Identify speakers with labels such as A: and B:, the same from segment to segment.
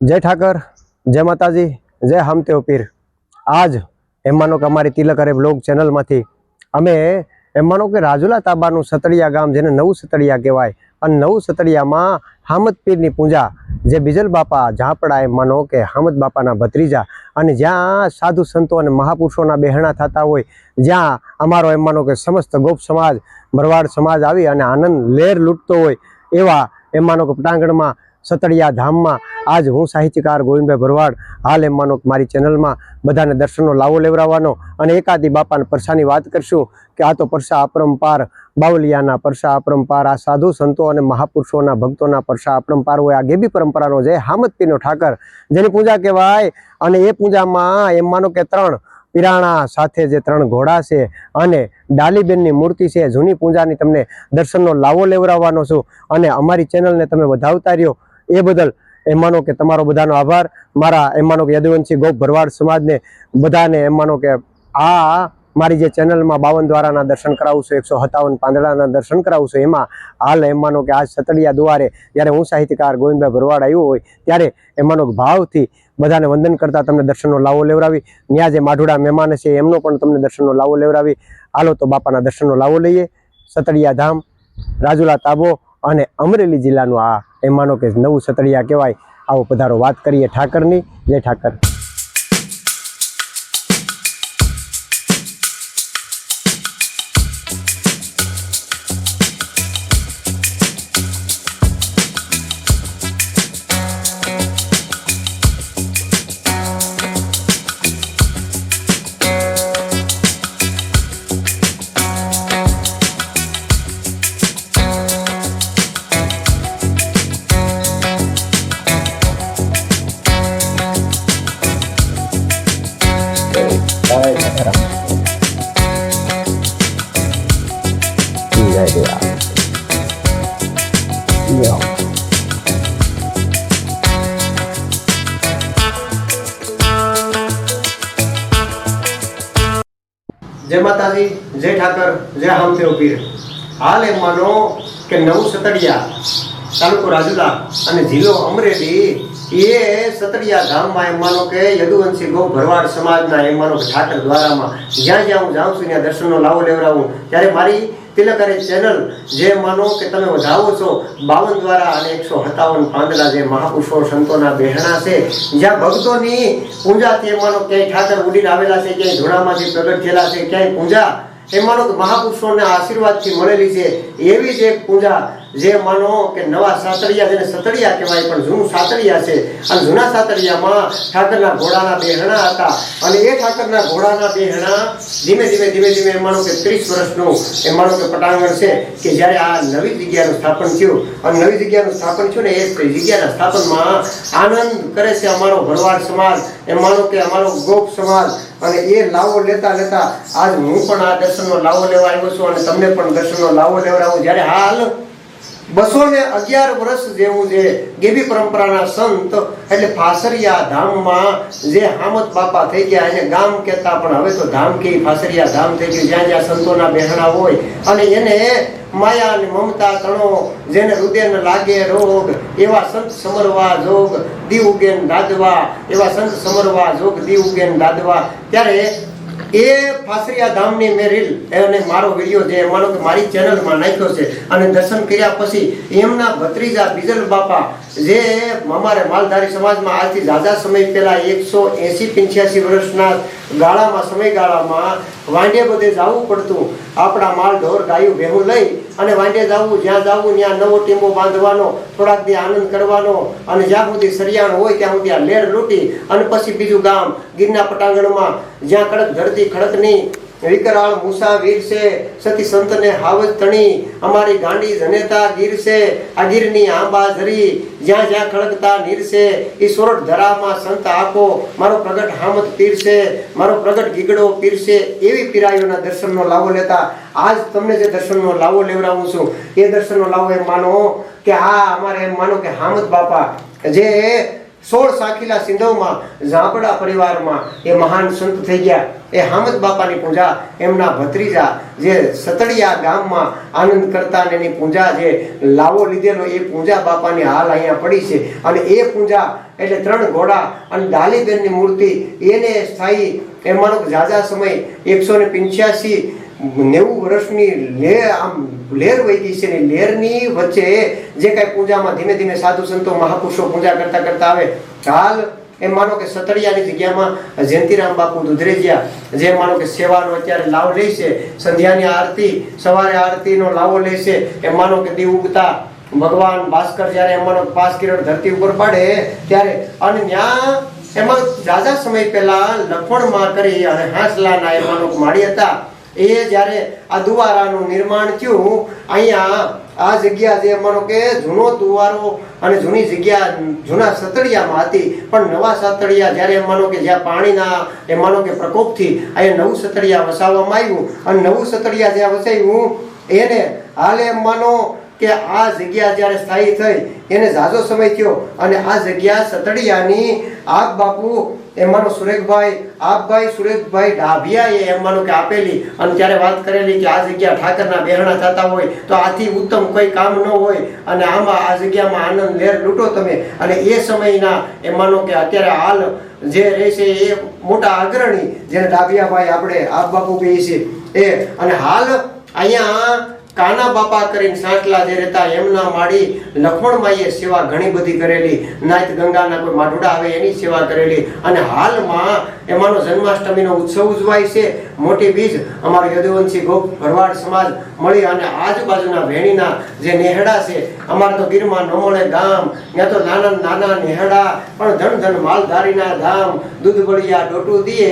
A: જય ઠાકર, જય માતાજી, જય હામતેવ પીર. આજ એમ માનો કે અમારી તિલકરે બ્લોગ ચેનલમાંથી અમે એમ માનો કે રાજુલા તાબાનું સતડિયા ગામ, જેને નવું સતડિયા કહેવાય, અને નવું સતડિયામાં હામદ પીરની પૂજા, જે બીજલ બાપા ઝાપડા એમ માનો કે હામદ બાપાના ભત્રીજા, અને જ્યાં સાધુ સંતો અને મહાપુરુષોના બહેણા થતા હોય, જ્યાં અમારો એમ માનો કે સમસ્ત ગોપ સમાજ, ભરવાડ સમાજ આવી અને આનંદ લેર લૂંટતો હોય, એવા એમ માનો કે પટાંગણમાં સતડિયા ધામમાં આજ હું સાહિત્યકાર ગોવિંદભાઈ ભરવાડ હાલ એમ માનો મારી ચેનલમાં બધાને દર્શનનો લાવો લેવડાવવાનો અને એકાદી બાપાને પરસાની વાત કરશું કે આ તો પરસા અપરંપાર, બાવલિયાના પરસા અપરંપાર, આ સાધુ સંતો અને મહાપુરુષોના ભક્તોના પરસા અપરંપાર હોય, આ ગેબી પરંપરાનો છે હામદપીનો ઠાકર. જેની પૂજા કહેવાય અને એ પૂજામાં એમ માનો કે ત્રણ પિરાણા સાથે જે ત્રણ ઘોડા છે અને ડાલીબેનની મૂર્તિ છે, જૂની પૂજાની તમને દર્શનનો લાવો લેવડાવવાનો છું અને અમારી ચેનલને તમે વધાવતા રહ્યો એ બદલ એમ માનો કે તમારો બધાનો આભાર. મારા એમ માનો કે યદુવંશી ગોપ ભરવાડ સમાજને બધાને એમ માનો કે આ મારી જે ચેનલમાં બાવન દ્વારાના દર્શન કરાવું છું, એકસો સત્તાવન પાંદડાના દર્શન કરાવું છું, એમાં હાલ એમ માનો કે આજ સતડિયા દ્વારે જ્યારે હું સાહિત્યકાર ગોવિંદભાઈ ભરવાડ આવ્યો હોય, ત્યારે એમ માનો ભાવથી બધાને વંદન કરતા તમને દર્શનનો લાવો લેવડાવી. ત્યાં જે માઢુડા મહેમાન છે, એમનો પણ તમને દર્શનનો લાવો લેવડાવી. હાલો તો બાપાના દર્શનનો લાવો લઈએ. સતડિયા ધામ, રાજુલા તાબો અને અમરેલી જિલ્લાનું આ એમાંનો માનો કે નવું સતળિયા કહેવાય, આવો પધારો વાત કરીએ ઠાકરની. જય ઠાકર. જય માતાજી, જય ઠાકર, જય હામદેવ પીર. હાલ એમ માનો કે નવું સતડિયા, તાલુકો રાજુલા અને જિલ્લો અમરેલી, એ સતડિયા ગામમાં એમ માનો કે યદુવંશી ગૌ ભરવાડ સમાજના એમ માનો કે ઠાકર દ્વારામાં જ્યાં જ્યાં હું જાઉં છું, ત્યાં દર્શનનો લાવો લેવડાવું. ત્યારે મારી તિલકરે ચેનલ જે માનો કે તમે વધાવો છો, બાવન દ્વારા અને એકસો સત્તાવન પાંદડા જે મહાપુરુષો સંતોના બહેણા છે, જ્યાં ભક્તોની પૂજા તે માનો ક્યાંય ઠાકર ઉડીને આવેલા છે, ક્યાંય ધૂળામાંથી પ્રગટ થયેલા છે, ક્યાંય પૂજા, એ માનો કે મહાપુરુષોના આશીર્વાદથી મળેલી છે, એવી જ એક પૂજા જે માનો કે નવા સાતરિયા જેને સતરિયા કહેવાય, પણ જૂનું સાતરિયા છે, અને જૂના સાતરિયામાં ઠાકરના ઘોડાના બેહણા હતા. અને એ ઠાકરના ઘોડાના બેહણા ધીમે ધીમે ધીમે ધીમે એ માનો કે ત્રીસ વર્ષનું એ માનો કે પટાંગણ છે, કે જ્યારે આ નવી જગ્યાનું સ્થાપન થયું. અને નવી જગ્યાનું સ્થાપન થયું ને એ જગ્યાના સ્થાપનમાં આનંદ કરે છે અમારો ભરવાડ સમાજ એ માનો કે અમારો ગોપ સમાજ. અને એ લાવો લેતા લેતા, આજ હું પણ આ દર્શનનો લાવો લેવા આવ્યો છું, અને તમને પણ દર્શનનો લાવો લેવડાવું જ્યારે હાલ બસો ને અગિયાર વર્ષ જેવું જે ગેબી પરંપરાના સંત એટલે ફાસરિયા ધામમાં જે હામત બાપા થઈ ગયા એને ગામ કહેતા, પણ હવે તો ધામ કે ફાસરિયા ધામ થઈ ગયું. જ્યાં જ્યાં સંતોના બહેણા હોય અને એને માયા અને મમતા તણો જેને હૃદયને લાગે રોગ, એવા સંત સમરવા જોગ દીવ ઉગેન દાદવા, એવા સંત સમરવા જોગ દીવ ઉગેન દાદવા. ત્યારે એ ફાસરિયા ધામની મેં રીલ અને મારો વીડિયો જે માનો કે મારી ચેનલમાં નાખ્યો છે અને દર્શન કર્યા પછી એમના ભત્રીજા બિજલ બાપા, જે અમારે માલધારી સમાજમાં આજથી ઝાઝા સમય પહેલા એકસો એસી પંચ્યાસી વર્ષના ગાળામાં, સમયગાળામાં વાંડે બધે જવું પડતું. આપણા માલ ઢોર ગાયું ભેહું લઈ અને વાંડે જવું, જ્યાં જવું, ત્યાં નવો ટીમો બાંધવાનો, થોડાક દી આનંદ કરવાનો. અને જ્યાં સુધી સરિયાણ હોય, ત્યાં સુધી આ લેર લૂંટી અને પછી બીજું ગામ ગીરના પટાંગણમાં જ્યાં કડક ધરતી ખડકની વિકરાળ મૂસા વીર છે સતી સંતને હાવજ તણી, અમારી ગાંડી જનેતા ગીર છે આ ગીરની આંબા ધરી જ્યાં જ્યાં ખડકતા નીર છે એ સોરઠ ધરામાં સંત આપો મારો પ્રગટ હામત પીર છે મારો પ્રગટ ગીગડો પીર છે એવી પીરાયોના દર્શનનો લાવો લેતા, આજ તમને જે દર્શનનો લાવો લેવડાવું છું, એ દર્શનનો લાવો એમ માનો કે આ અમારે એમ માનો કે હામત બાપા, જે સોળ સાખીલા સિંધવમાં ઝાંપડા પરિવારમાં એ મહાન સંત થઈ ગયા. એ હામદ બાપાની પૂજા, એમના ભત્રીજા જે સતડિયા ગામમાં આનંદ કરતા એની પૂજા જે લાવો લીધેલો, એ પૂજા બાપાની હાલ અહીંયા પડી છે. અને એ પૂજા એટલે ત્રણ ઘોડા અને દાલીબેનની મૂર્તિ, એને સ્થાયી એમાંનો ઝાઝા સમય એકસો ને પંચ્યાસી નેવું વર્ષની લે આમ લેર વહી ગઈ છે ને લેરની વચ્ચે જે કાંઈ પૂજામાં ધીમે ધીમે સાધુ સંતો મહાપુરુષો પૂજા કરતા કરતા આવે, હાલ એમ માનો કે સતડિયાની જગ્યામાં જયંતિરામ બાપુ દુધરેજિયા જે માનો કે સેવાનો અત્યારે લાવ લે છે, સંધ્યાની આરતી, સવારે આરતીનો લાવો લે છે, એમ માનો કે દીવ ઉગતા. ભગવાન ભાસ્કર જ્યારે એમાંનો પાસ કિરણ ધરતી ઉપર પાડે, ત્યારે અને ત્યાં એમાં રાજા સમય પહેલા લખણમાં કરી અને હાંસલાના એમાં માળી હતા. એ જ્યારે આ દુવારાનું નિર્માણ થયું અહીંયા આ જગ્યા જે માનો કે જૂનો દુવારો અને જૂની જગ્યા જૂના સતડિયામાં હતી, પણ નવા સતડિયા જ્યારે એમ માનો કે જ્યાં પાણીના એમ માનો કે પ્રકોપથી અહીંયા નવું સતડિયા વસાવવામાં આવ્યું, અને નવું સતડિયા જ્યાં વસાવ્યું, એને હાલ એમ માનો કે આ જગ્યા જ્યારે સ્થાયી થઈ, એને ઝાઝો સમય થયો અને આ જગ્યા સતડિયાની આપ બાપુ, એમાંનો સુરેખભાઈ, આપભાઈ સુરેખભાઈ ડાભિયાએ એમાંનું કે આપેલી અને ત્યારે વાત કરેલી કે આ જગ્યા ઠાકરના બેહણા થતા હોય, તો આથી ઉત્તમ કોઈ કામ ન હોય અને આમાં આ જગ્યામાં આનંદ લેર લૂંટો તમે. અને એ સમયના એમાંનો કે અત્યારે હાલ જે રહેશે એ મોટા અગ્રણી, જેને ડાભિયાભાઈ આપણે આપ બાપુ કહીએ છીએ, એ. અને હાલ અહીંયા કાના બાપા કરીને સાંટલા જે રહેતા એમના માડી લખમણમાઈએ સેવા ઘણી બધી કરેલી. નાથ ગંગાના કોઈ માઢુડા આવે એની સેવા કરેલી. અને હાલમાં એમાંનો જન્માષ્ટમીનો ઉત્સવ ઉજવાય છે. મોટી બીજ અમારો યદુવંશી ગોપ ભરવાડ સમાજ મળી અને આજુબાજુના વેણીના જે નેહડા છે, અમારે તો ગીરમાં નમોણે ગામ. ત્યાં તો નાના નાના નેહડા, પણ ધન ધન માલધારીના ધામ. દૂધ બળિયા ડોટું દીએ.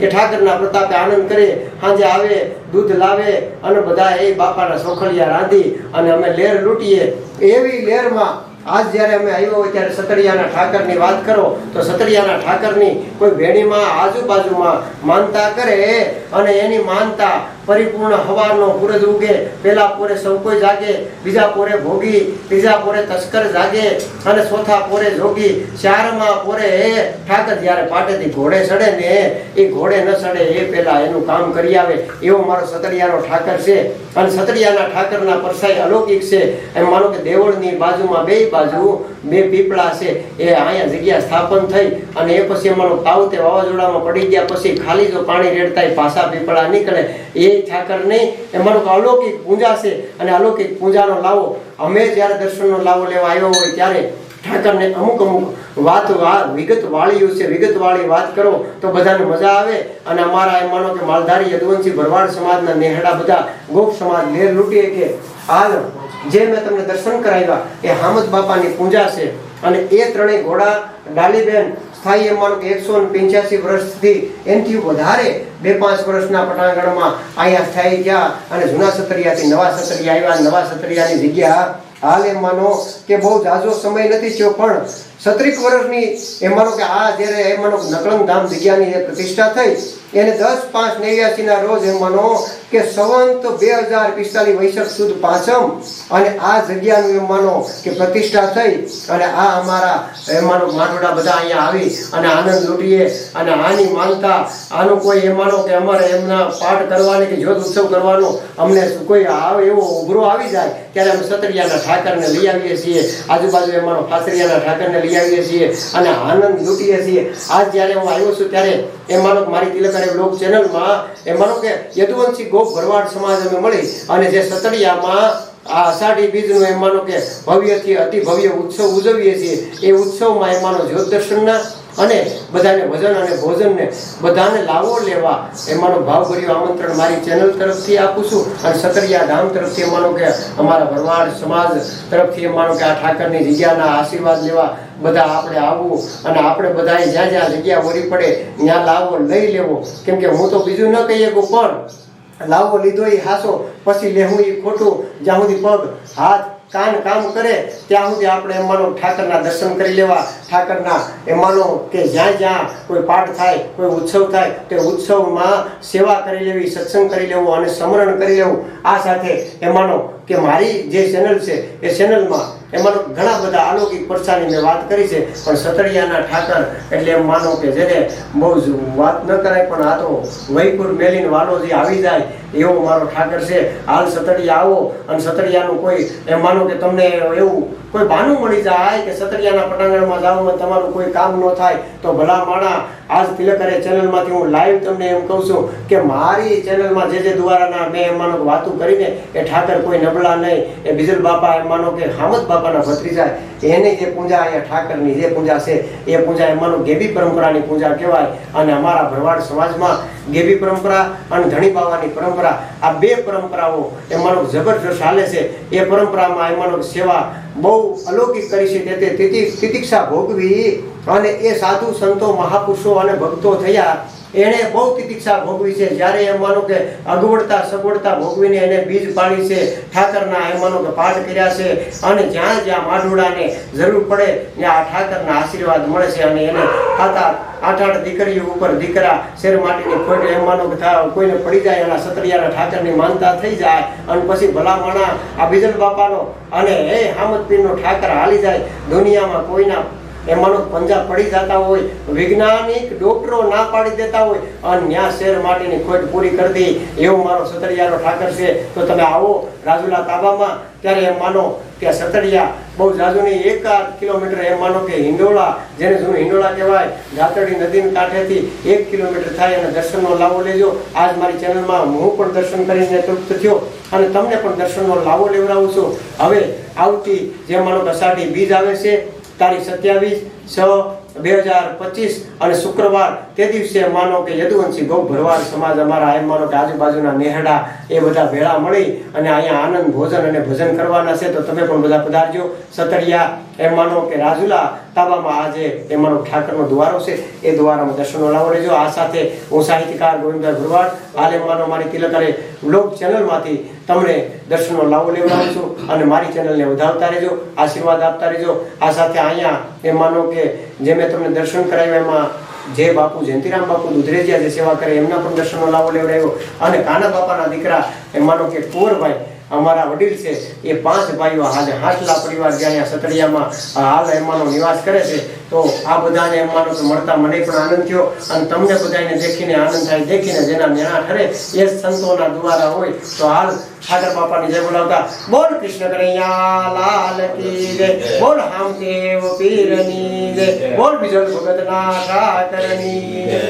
A: એ ઠાકરના પ્રતાપે આનંદ કરે. સાંજે આવે દૂધ લાવે અને બધા એ બાપાના સોખલિયા રાંધી અને અમે લેર લૂંટીએ. એવી લેરમાં આજ જ્યારે અમે આવ્યો હોય ત્યારે સતડિયાના ઠાકરની વાત કરો તો સતડિયાના ઠાકરની કોઈ વેણીમાં આજુબાજુમાં માનતા કરે અને એની માનતા પરિપૂર્ણ હવાનો પૂરજ ઉગે. પેલા પોરે સૌ જાગે, બીજા પોરે ભોગી, ત્રીજા પોરે તસ્કર જાગે અને ચોથા પોરે જોગી. ચારમાં પોરે એ ઠાકર જ્યારે પાટેથી ઘોડે ચડે ને, એ ઘોડે ન ચડે એ પેલા એનું કામ કરી આવે. એવો મારો સતડિયાનો ઠાકર છે. અને સતડિયાના ઠાકરના પરસાઈ અલૌકિક છે. એમ માનો કે દેવળની બાજુમાં બે બાજુ બે પીપળા છે. એ અહીંયા જગ્યા સ્થાપન થઈ અને એ પછી અમારો તાવ તે વાવાઝોડામાં પડી ગયા. પછી ખાલી જો પાણી રેડતા પાછા પીપળા નીકળે. એ ઠાકર નહીં. એ માનો અલૌકિક પૂજા છે અને અલૌકિક પૂજાનો લાવો. અમે જ્યારે દર્શનનો લાવો લેવા આવ્યો હોય ત્યારે ઠાકરને અમુક અમુક વાત વિગત વાળીઓ છે. વિગત વાળી વાત કરો તો બધાને મજા આવે. અને અમારા એમ માનો કે માલધારી યદુવંશી ભરવાડ સમાજના નેહડા બધા ગોપ સમાજ લેર લૂંટીએ કે હાલ જે મેં તમને દર્શન કરાવ્યા એ હામદ બાપાની પૂજા છે. અને એ ત્રણેય ઘોડા ડાલીબેન સ્થાયી એમ કે એકસો પંચ્યાસી વર્ષથી એનાથી વધારે બે પાંચ વર્ષના પટાંગણમાં અહીંયા સ્થાયી ગયા અને જૂના સતરિયાથી નવા સતરિયા આવ્યા. નવા સતરિયાની જગ્યા હાલ એમ માનો કે બહુ ઝાઝો સમય નથી થયો પણ સત્રીક વર્ષની એમ માનો કે આ જ્યારે એમ માનો નકળંગ ધામ જગ્યાની જે પ્રતિષ્ઠા થઈ, એને દસ પાંચ નેવ્યાસીના રોજ એમ માનો કે સંવંત બે હજાર પિસ્તાલીસ વૈશાખ સુદ પાંચમ અને આ જગ્યાનું એમ માનો કે પ્રતિષ્ઠા થઈ અને આ અમારા એમ માનો માઠોડા બધા અહીંયા આવી અને આનંદ લૂંટીએ અને આની માનતા, આનું કોઈ એમ માનો કે અમારે એમના પાઠ કરવાની કે જ્યોત ઉત્સવ કરવાનો અમને કોઈ આવે એવો ઉભરો આવી જાય, ત્યારે અમે સતરિયાના ઠાકરને લઈ આવીએ છીએ. આજુબાજુ એમાંનો ફાસરિયાના ઠાકરને લઈ આવીએ છીએ અને આનંદ લૂંટીએ છીએ. આજ જ્યારે હું આવ્યો છું ત્યારે એ માનો મારી તિલકરે બ્લોગ ચેનલમાં એ માનો કે યદુવંશી ગોપ ભરવાડ સમાજ અમે મળી અને જે સતડિયામાં આ અષાઢી બીજનું એમ માનો કે ભવ્યથી અતિ ભવ્ય ઉત્સવ ઉજવીએ છીએ, એ ઉત્સવમાં એમ માનો જ્યોત અને બધાને ભજન અને ભોજનને બધાને લાવો લેવા એમાંનો ભાવભર્યું આમંત્રણ મારી ચેનલ તરફથી આપું છું. અને સતરિયા ધામ તરફથી માનો કે અમારા ભરવાડ સમાજ તરફથી માનો કે આ ઠાકરની જગ્યાના આશીર્વાદ લેવા બધા આપણે આવવું અને આપણે બધાએ જ્યાં જ્યાં જગ્યા ઓરી પડે, ત્યાં લાવો, લઈ લેવો. કેમ કે હું તો બીજું ન કહી શકું, પણ લાવો લીધો એ હાસો, પછી લેવું એ ખોટું. જ્યાં સુધી પગ, હાથ, કાન કામ કરે, ત્યાં સુધી આપણે એમ ઠાકરના દર્શન કરી લેવા. ઠાકરના એમ માનો કે જ્યાં જ્યાં કોઈ પાઠ થાય, કોઈ ઉત્સવ થાય, તે ઉત્સવમાં સેવા કરી લેવી, સત્સંગ કરી લેવો અને સ્મરણ કરી લેવું. આ સાથે એમ માનો કે મારી જે ચેનલ છે, એ ચેનલમાં એમાં ઘણા બધા અલૌકિક પરસાની મેં વાત કરી છે, પણ સતડિયાના ઠાકર એટલે એમ માનો કે જેને બહુ જ વાત ન કરાય, પણ આ તો વૈકુર મેલીન વાલો જે આવી જાય, એવો મારો ઠાકર છે. હાલ સતડિયા આવો, અને સતડિયાનું કોઈ એમ માનો કે તમને એવું કોઈ બહાનું મળી જાય કે સતડિયાના પટાંગણમાં જાઓ તમારું કોઈ કામ ન થાય, તો ભલા માણા આજ તિલકરે ચેનલમાંથી હું લાઈવ તમને એમ કહું છું કે મારી ચેનલમાં જે જે દ્વારાના મેં એમ માનો વાતું કરીને એ ઠાકર કોઈ નબળા નહીં, એ બિજલ બાપા એમ કે હામદ બાપાના ભત્રીજા એની જે પૂજા અહીંયા ઠાકરની જે પૂજા છે, એ પૂજા એમ ગેબી પરંપરાની પૂજા કહેવાય અને અમારા ભરવાડ સમાજમાં ગેબી પરંપરા અને ધણી બાવાની પરંપરા, આ બે પરંપરાઓ એ માનો જબરજસ્ત હાલે છે. એ પરંપરામાં એમાંનો માનો સેવા બહુ અલૌકિક કરી છે. તે તે તિતિ- તિતિક્ષા ભોગવી અને એ સાધુ સંતો, મહાપુરુષો અને ભક્તો થયા, એણે બહુ તિતિક્ષા ભોગવી છે. જ્યારે એમ કે અગવડતા, સગવડતા ભોગવીને એને બીજ પાડી છે, ઠાકરના એમ કે પાઠ કર્યા છે અને જ્યાં જ્યાં માઢોડાને જરૂર પડે, ત્યાં ઠાકરના આશીર્વાદ મળે છે અને એને ખાતા આઠ આઠ દીકરીઓ ઉપર દીકરા શેર માટીની ખોટ એમ કે કોઈને પડી જાય, એના સતરિયાના ઠાકરની માનતા થઈ જાય અને પછી ભલામણા આ બીજલ બાપાનો અને હે હામદ પીરનો ઠાકર હાલી જાય. દુનિયામાં કોઈના એમાંનો પંજા પડી જતા હોય, વૈજ્ઞાનિક ડોક્ટરો ના પાડી દેતા હોય અને ન્યા શેર માટેની ખોટ પૂરી કરી દે, એવો મારો સતરિયાનો ઠાકર છે. તો તમે આવો રાજુલા તાબામાં, ત્યારે એમ માનો કે સતરિયા બહુ જાજુ નહીં એક કિલોમીટર, એમ માનો કે હિંડોળા, જેને જૂનું હિંડોળા કહેવાય જાતડી કાંઠે કાંઠેથી એક કિલોમીટર થાય અને દર્શનનો લાવો લેજો. આજ મારી ચેનલમાં હું પણ દર્શન કરીને તૃપ્ત થયો અને તમને પણ દર્શનનો લાવો લેવડાવું છું. હવે આવતી જે માનો અષાઢી બીજ આવે છે તારીખ સત્યાવીસ છ બે હજાર પચીસ અને શુક્રવાર તે દિવસે માનો કે યદુવંશી ગૌ ભરવાડ સમાજ અમારા એમ માનો કે આજુબાજુના નેહડા એ બધા ભેળા મળી અને અહીંયા આનંદ ભોજન અને ભજન કરવાના છે. તો તમે પણ બધા પધારજો. સતરિયા એમ માનો કે રાજુલા તાબામાં આજે એ માનો ઠાકરનો દ્વારો છે. એ દ્વારામાં દર્શનો લાવો લેજો આ સાથે હું સાહિત્યકાર ગોવિંદભાઈ ભરવાડ, હાલ એમ માનો મારી તિલકરે બ્લોગ ચેનલમાંથી તમને દર્શનનો લાવો લેવડાવું છું અને મારી ચેનલને વધાવતા રહેજો, આશીર્વાદ આપતા રહેજો. આ સાથે અહીંયા એ માનો કે જે મેં તમને દર્શન કરાવ્યા એમાં જે બાપુ જયંતિરામ બાપુ દુધરેજિયા જે સેવા કરે એમના પણ દર્શનનો લાવો લેવડાવ્યો. અને કાના બાપાના દીકરા એ માનો કે કુંવરભાઈ અમારા વડીલ છે, એ પાંચ ભાઈઓ આજે હાટલા પરિવાર જે અહીંયા હાલ એમાંનો નિવાસ કરે છે. તો આ બધાને એમાંનો તો મળતા મને પણ આનંદ થયો. અને તમને બધાને દેખીને આનંદ થાય, દેખીને જેના નેણા ઠરે, એ સંતોના દ્વારા હોય. તો હાલ ઠાકર બાપાની જય બોલાવતા, બોલ કૃષ્ણ કનૈયા, લાલ કી જય. બોલ હામદેવ પીરની જય. બોલ બીજો ભગતના ઠાકરની જય.